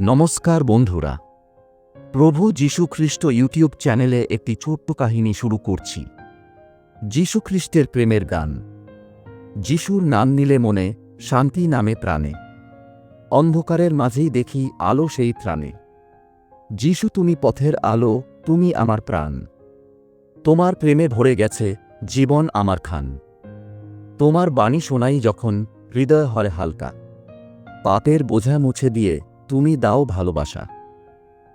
নমস্কার বন্ধুরা। প্রভু যীশু খ্রিস্ট ইউটিউব চ্যানেলে একটি ছোট্ট কাহিনী শুরু করছি। যীশু খ্রিস্টের প্রেমের গান। যিশুর নাম নিলে মনে শান্তি নামে প্রাণে। অন্ধকারের মাঝেই দেখি আলো সেই প্রাণে যিশু, তুমি পথের আলো, তুমি আমার প্রাণ। তোমার প্রেমে ভরে গেছে জীবন আমার খান। তোমার বাণী শোনাই যখন হৃদয় হয় হালকা। পাপের বোঝা মুছে দিয়ে তুমি দাও ভালোবাসা।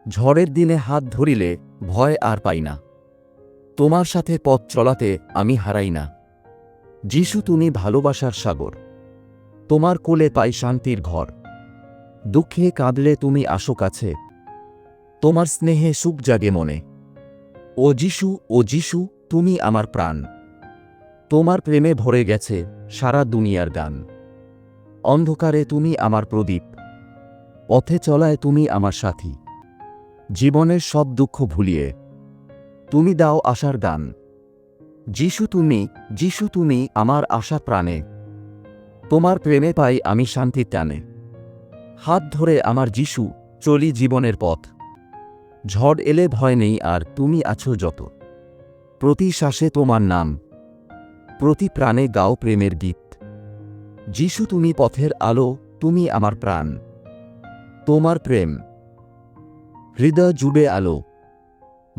ঝড়ের দিনে হাত ধরিলে ভয় আর পাই না। তোমার সাথে পথ চলাতে আমি হারাই না। যিশু, তুমি ভালোবাসার সাগর। তোমার কোলে পাই শান্তির ঘর। দুঃখে কাঁদলে তুমি আসো কাছে। তোমার স্নেহে সুখ জাগে মনে। ও যিশু ও যিশু, তুমি আমার প্রাণ। তোমার প্রেমে ভরে গেছে সারা দুনিয়ার গান। অন্ধকারে তুমি আমার প্রদীপ। পথে চলায় তুমি আমার সাথী। জীবনের সব দুঃখ ভুলিয়ে, তুমি দাও আশার গান যিশু তুমি যিশু তুমি আমার আশা প্রাণে। তোমার প্রেমে পাই আমি শান্তির টানে। হাত ধরে আমার যিশু, চলি জীবনের পথ। ঝড় এলে ভয় নেই আর তুমি আছো যত। প্রতি শ্বাসে তোমার নাম। প্রতি প্রাণে গাও প্রেমের গীত। যিশু তুমি পথের আলো, তুমি আমার প্রাণ। তোমার প্রেম। হৃদয় জুড়ে আলো।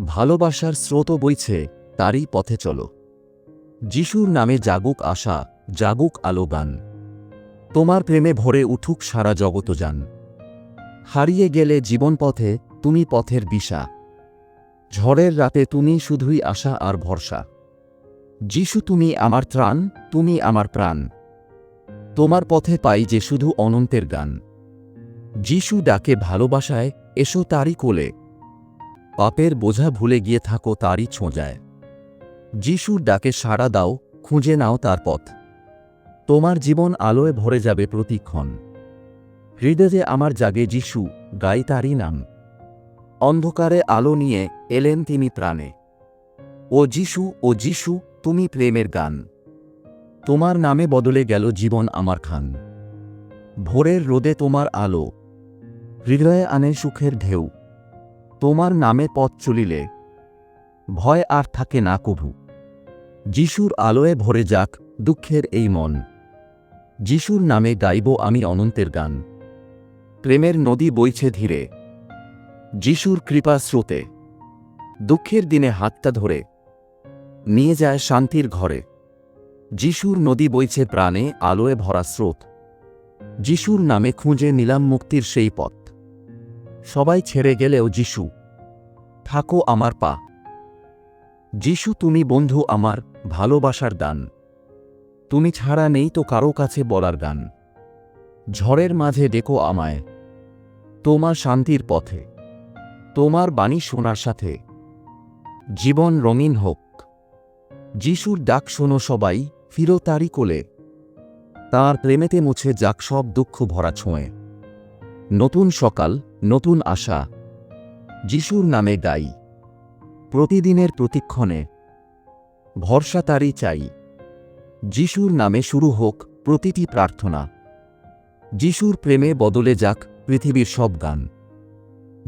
ভালোবাসার স্রোত বইছে, তারই পথে চলো। যিশুর নামে জাগুক আশা, জাগুক আলো গান। তোমার প্রেমে ভরে উঠুক সারা জগত যান। হারিয়ে গেলে জীবন পথে, তুমি পথের দিশা। ঝড়ের রাতে তুমি শুধুই আশা আর ভরসা। যিশু, তুমি আমার ত্রাণ, তুমি আমার প্রাণ। তোমার পথে পাই যে শুধু অনন্তের গান। যিশু ডাকে ভালোবাসায়, এসো তারই কোলে। পাপের বোঝা ভুলে গিয়ে থাকো তারই ছোঁজায় যিশুর ডাকে সাড়া দাও, খুঁজে নাও তার পথ। তোমার জীবন আলোয় ভরে যাবে প্রতিক্ষণ। হৃদয়ে আমার জাগে যিশু, গাই তারই নাম। অন্ধকারে আলো নিয়ে এলেন তিনি প্রাণে। ও যিশু ও যিশু, তুমি প্রেমের গান। তোমার নামে বদলে গেল জীবন আমার খান। ভোরের রোদে তোমার আলো হৃদয়ে আনে সুখের ঢেউ। তোমার নামে পথ চলিলে ভয় আর থাকে না কভু। যিশুর আলোয় ভরে যাক দুঃখের এই মন। যিশুর নামে গাইব আমি অনন্তের গান। প্রেমের নদী বইছে ধীরে। যিশুর কৃপা স্রোতে। দুঃখের দিনে হাতটা ধরে। নিয়ে যায় শান্তির ঘরে। যিশুর নদী বইছে প্রাণে, আলোয় ভরা স্রোত। যিশুর নামে খুঁজে নিলাম মুক্তির সেই পথ। সবাই ছেড়ে গেলেও যিশু, থাকো আমার পা। যিশু, তুমি বন্ধু আমার ভালোবাসার দান। তুমি ছাড়া নেই তো কারও কাছে বলার গান ঝড়ের মাঝে ডেকো আমায়। তোমার শান্তির পথে। তোমার বাণী শোনার সাথে। জীবন রঙিন হোক। যিশুর ডাক শোনো সবাই, ফিরো তারই কোলে। তাঁর প্রেমেতে মুছে যাক সব দুঃখ ভরা ছোঁয়ে। নতুন সকাল নতুন আশা। যিশুর নামে গাই প্রতিদিনের প্রতিক্ষণে। ভরসা তারই চাই। যিশুর নামে শুরু হোক প্রতিটি প্রার্থনা। যিশুর প্রেমে বদলে যাক পৃথিবীর সব গান।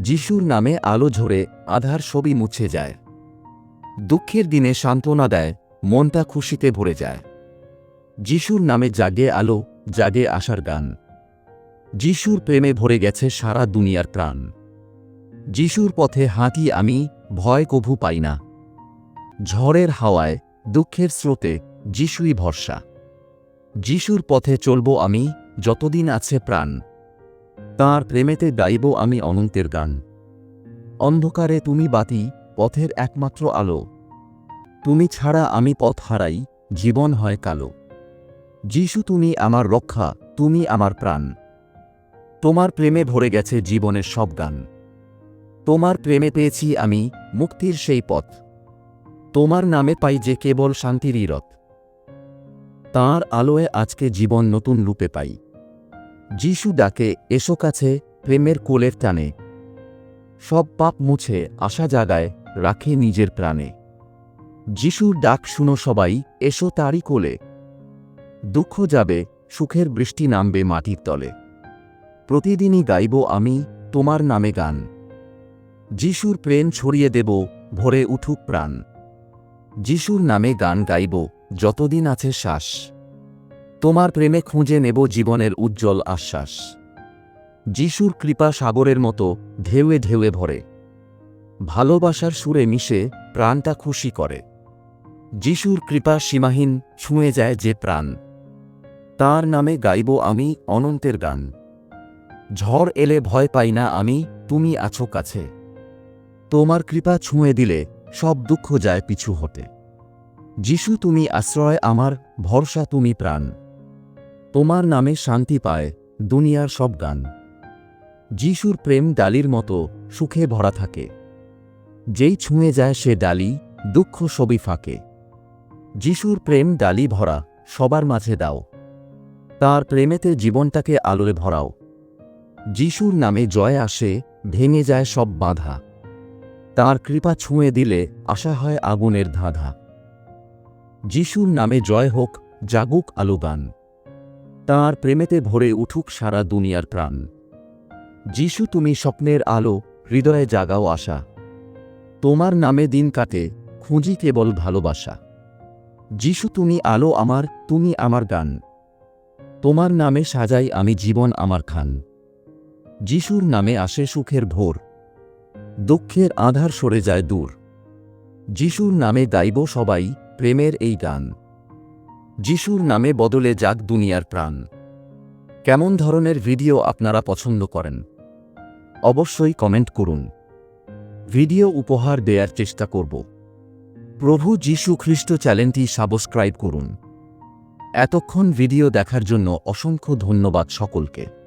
যিশুর নামে আলো ঝরে আধার সবই মুছে যায়। দুঃখের দিনে সান্ত্বনা দেয়, মনটা খুশিতে ভরে যায়। যিশুর নামে জাগে আলো, জাগে আশার গান। যিশুর প্রেমে ভরে গেছে সারা দুনিয়ার প্রাণ। যিশুর পথে হাঁটি আমি, ভয় কভু পাই না। ঝড়ের হাওয়ায়, দুঃখের স্রোতে যিশুই ভরসা। যিশুর পথে চলব আমি, যতদিন আছে প্রাণ। তাঁর প্রেমেতে গাইব আমি অনন্তের গান। অন্ধকারে তুমি বাতি, পথের একমাত্র আলো। তুমি ছাড়া আমি পথ হারাই, জীবন হয় কালো। যিশু তুমি আমার রক্ষা, তুমি আমার প্রাণ। তোমার প্রেমে ভরে গেছে জীবনের সব গান। তোমার প্রেমে পেয়েছি আমি মুক্তির সেই পথ। তোমার নামে পাই যে কেবল শান্তিরই রথ তাঁর আলোয় আজকে জীবন নতুন রূপে পাই। যিশু ডাকে, এসো কাছে, প্রেমের কোলের টানে। সব পাপ মুছে, আশা জাগায়, রাখে নিজের প্রাণে। যিশুর ডাক শুনো সবাই, এসো তারই কোলে। দুঃখ যাবে, সুখের বৃষ্টি নামবে মাটির তলে। প্রতিদিনই গাইব আমি তোমার নামে গান। যিশুর প্রেম ছড়িয়ে দেব, ভরে উঠুক প্রাণ। যিশুর নামে গান গাইব, যতদিন আছে শ্বাস। তোমার প্রেমে খুঁজে নেব জীবনের উজ্জ্বল আশ্বাস। যিশুর কৃপা সাগরের মতো, ঢেউয়ে ঢেউয়ে ভরে। ভালোবাসার সুরে মিশে, প্রাণটা খুশি করে। যিশুর কৃপা সীমাহীন, ছুঁয়ে যায় যে প্রাণ। তার নামে গাইব আমি অনন্তের গান। ঝড় এলে ভয় পাই না আমি, তুমি আছো কাছে। তোমার কৃপা ছুঁয়ে দিলে সব দুঃখ যায় পিছু হতে যিশু তুমি আশ্রয়, আমার ভরসা তুমি প্রাণ। তোমার নামে শান্তি পায় দুনিয়ার সব গান। যিশুর প্রেম ডালির মতো সুখে ভরা থাকে। যেই ছুঁয়ে যায় সে ডালি, দুঃখ সবই ফাঁকে। যিশুর প্রেম ডালি ভরা, সবার মাঝে দাও। তার প্রেমেতে জীবনটাকে আলোয় ভরাও। যিশুর নামে জয় আসে, ভেঙে যায় সব বাধা। তার কৃপা ছুঁয়ে দিলে আশা হয় আগুনের ধাঁধা। যিশুর নামে জয় হোক, জাগুক আলুগান তাঁর প্রেমেতে ভরে উঠুক সারা দুনিয়ার প্রাণ। যিশু, তুমি স্বপ্নের আলো, হৃদয়ে জাগাও আশা। তোমার নামে দিন কাটে, খুঁজি কেবল ভালোবাসা। যিশু, তুমি আলো আমার, তুমি আমার গান। তোমার নামে সাজাই আমি জীবন আমার খান। যিশুর নামে আসে সুখের ভোর। দুঃখের আধার সরে যায় দূর। যিশুর নামে গাইব সবাই, প্রেমের এই গান যিশুর নামে বদলে যাক দুনিয়ার প্রাণ। কেমন ধরনের ভিডিও আপনারা পছন্দ করেন? অবশ্যই কমেন্ট করুন। ভিডিও উপহার দেওয়ার চেষ্টা করব। প্রভু যীশু খ্রিস্ট চ্যানেলটি সাবস্ক্রাইব করুন। এতক্ষণ ভিডিও দেখার জন্য অসংখ্য ধন্যবাদ সকলকে।